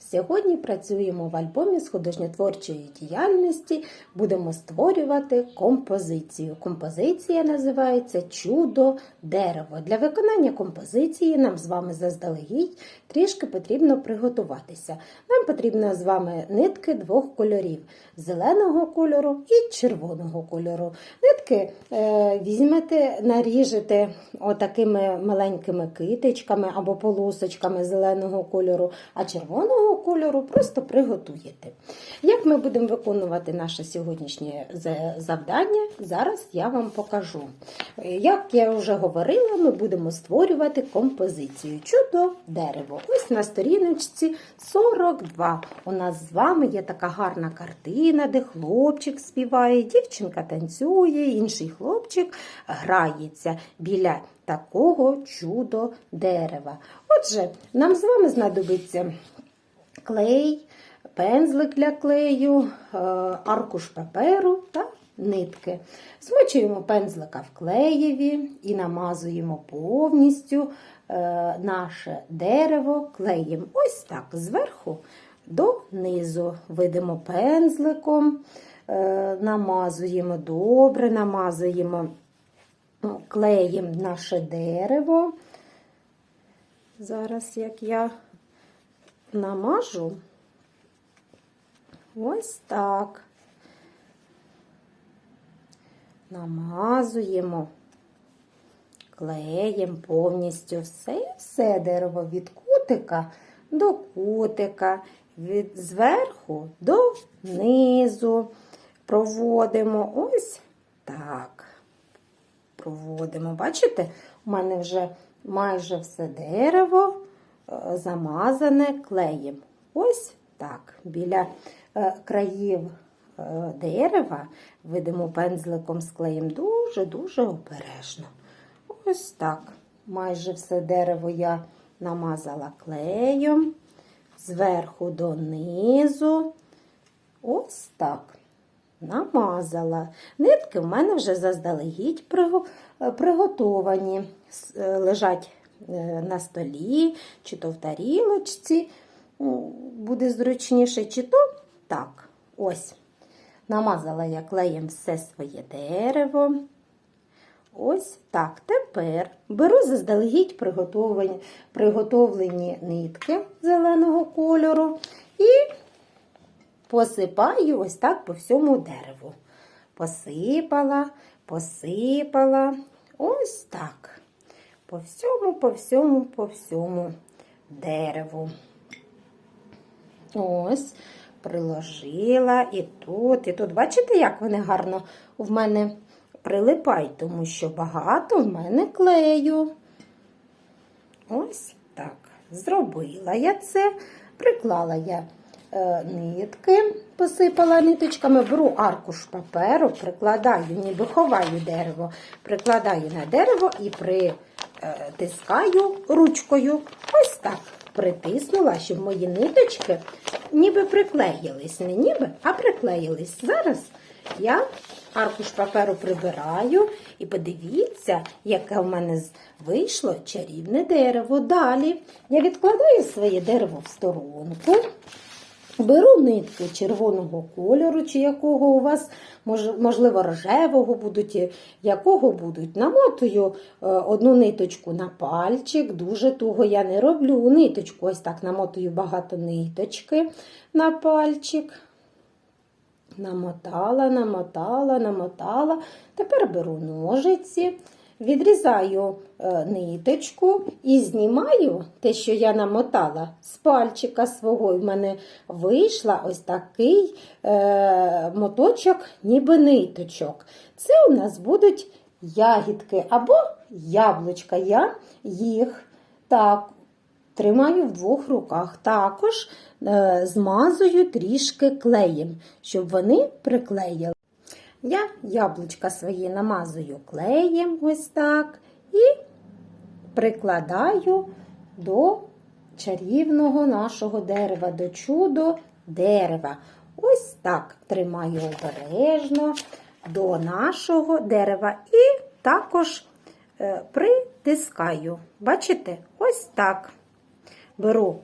Сьогодні працюємо в альбомі з художньотворчої діяльності. Будемо створювати композицію. Композиція називається Чудо дерево. Для виконання композиції нам з вами заздалегідь трішки потрібно приготуватися. Нам потрібно з вами нитки двох кольорів: зеленого кольору і червоного кольору. Нитки е, візьмете, наріжете отакими маленькими китичками або полосочками зеленого кольору, а червоного кольору просто приготуєте. Як ми будемо виконувати наше сьогоднішнє завдання, зараз я вам покажу. Як я вже говорила, ми будемо створювати композицію Чудо дерево. Ось на сторіночці 42. У нас з вами є така гарна картина, де хлопчик співає, дівчинка танцює, інший хлопчик грається біля такого чудо дерева. Отже, нам з вами знадобиться клей, пензлик для клею, е, аркуш паперу та нитки. Змочуємо пензлика в клеєві і намазуємо повністю е, наше дерево клеєм. Ось так, зверху до низу. Видимо пензликом, е, намазуємо добре, намазуємо ну, клеєм наше дерево. Зараз як я намажу. Ось так. Намазуємо клеєм повністю все, все дерево від кутика до кутика, від зверху до низу. Проводимо ось так. Проводимо. Бачите, у мене вже майже все дерево замазане клеєм. Ось так. Біля е, країв е, дерева видимо пензликом з клеєм дуже-дуже обережно. Ось так. Майже все дерево я намазала клеєм зверху донизу. Ось так. Намазала. Нитки в мене вже заздалегідь е, приготовані. Е, Лежать е, на столі, чи то в тарілочці буде зручніше, чи то так. Ось. Намазала я клеєм все своє дерево. Ось так. Тепер беру заздалегідь приготовлені, приготовлені нитки зеленого кольору і посипаю ось так по всьому дереву. Посипала, посипала. Ось так. По всьому, по всьому, по всьому дереву. Ось, приложила і тут, і тут. Бачите, як вони гарно в мене прилипають, тому що багато в мене клею. Ось так. Зробила я це, приклала я е, нитки, посипала ниточками, беру аркуш паперу, прикладаю, ніби ховаю дерево, прикладаю на дерево і притискаю ручкою. Ось так. Притиснула, щоб мої ниточки ніби приклеїлись. Не ніби, а приклеїлись. Зараз я аркуш паперу прибираю і подивіться, яке в мене вийшло чарівне дерево. Далі я відкладаю своє дерево в сторонку. Беру нитки червоного кольору, чи якого у вас, можливо, рожевого будуть, якого будуть. Намотую е, одну ниточку на пальчик, дуже туго я не роблю. Ниточку ось так намотую багато ниточки на пальчик. Намотала, намотала, намотала. Тепер беру ножиці, відрізаю е, ниточку і знімаю те, що я намотала з пальчика свого. І в мене вийшла ось такий е, моточок, ніби ниточок. Це у нас будуть ягідки або яблучка. Я їх так тримаю в двох руках. Також е, змазую трішки клеєм, щоб вони приклеїли. Я яблучка свої намазую клеєм ось так і прикладаю до чарівного нашого дерева, до чудо дерева. Ось так тримаю обережно до нашого дерева і також е, притискаю. Бачите? Ось так. Беру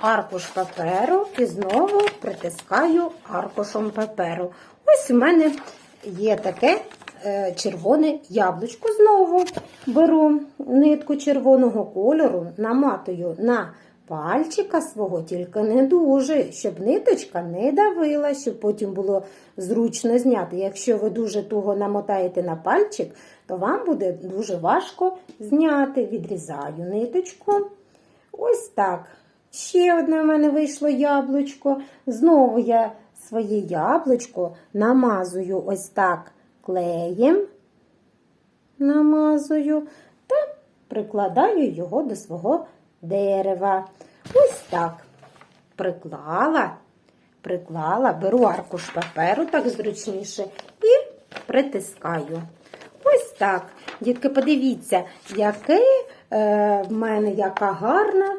аркуш паперу і знову притискаю аркушем паперу. Ось у мене є таке е, червоне яблучко. Знову беру нитку червоного кольору, наматую на пальчика свого, тільки не дуже, щоб ниточка не давила, щоб потім було зручно зняти. Якщо ви дуже туго намотаєте на пальчик, то вам буде дуже важко зняти. Відрізаю ниточку. Ось так. Ще одне в мене вийшло яблучко. Знову я своє яблучко намазую ось так клеєм. Намазую та прикладаю його до свого дерева. Ось так. Приклала, приклала, беру аркуш паперу, так зручніше, і притискаю. Ось так. Дітки, подивіться, яке е, в мене яка гарна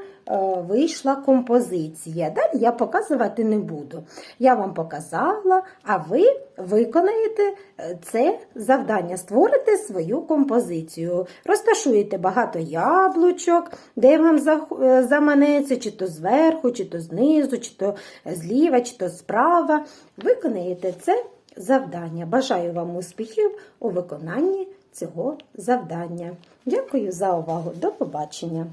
вийшла композиція. Далі я показувати не буду. Я вам показала, а ви виконаєте е, це завдання, створите свою композицію. Розташуєте багато яблучок, де вам е, заманеться, чи то зверху, чи то знизу, чи то зліва, чи то справа. Виконаєте це завдання. Бажаю вам успіхів у виконанні цього завдання. Дякую за увагу. До побачення!